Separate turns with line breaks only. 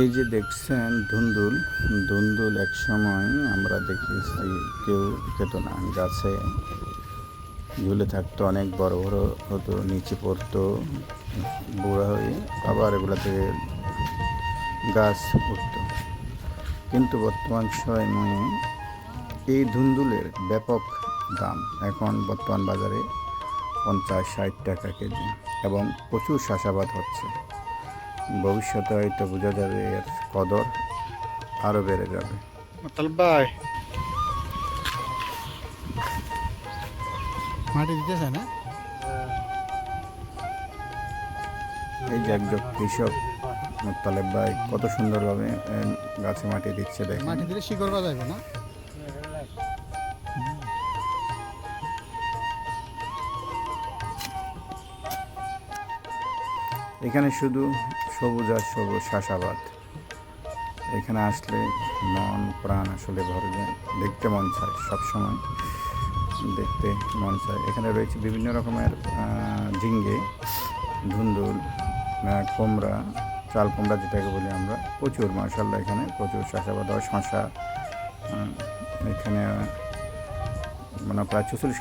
এই যে দেখছেন ধুন্দুল ধুন্দুল এক সময় আমরা দেখেছি কেউ খেত না, গাছে ঝুলে থাকতো, অনেক বড় বড় হতো, নিচে পড়তো, বুড়া হয়ে আবার এগুলা থেকে গাছ উঠতো। কিন্তু বর্তমান সময়ে এই ধুন্দুলের ব্যাপক দাম এখন বর্তমান বাজারে পঞ্চাশ ষাট টাকা কেজি এবং প্রচুর চাষাবাদ হচ্ছে। ভবিষ্যতে হয়তো বোঝা যাবে এর কদর আরও বেড়ে যাবে।
ভাই। মাটি দিতেছে না?
এই যে একজন কৃষক মোত্তালেব ভাই কত সুন্দরভাবে গাছে মাটি দিচ্ছে দেখেন।
মাটি দিলে শিকড় বাজাইবে না?
এখানে শুধু সবুজ আর সবুজ চাষাবাদ এখানে আসলে মন, প্রাণ আসলে ভরে যায়। দেখতে মন চায় সবসময়। দেখতে মন চায়। এখানে রয়েছে বিভিন্ন রকমের ঝিঙ্গে, ধুন্দুল কুমড়া, চাল কুমড়া যেটাকে বলি আমরা। প্রচুর মার্শাল্লাহ এখানে প্রচুর চাষাবাদ হয় শশা এখানে মানে প্রায় চৌচল্লিশ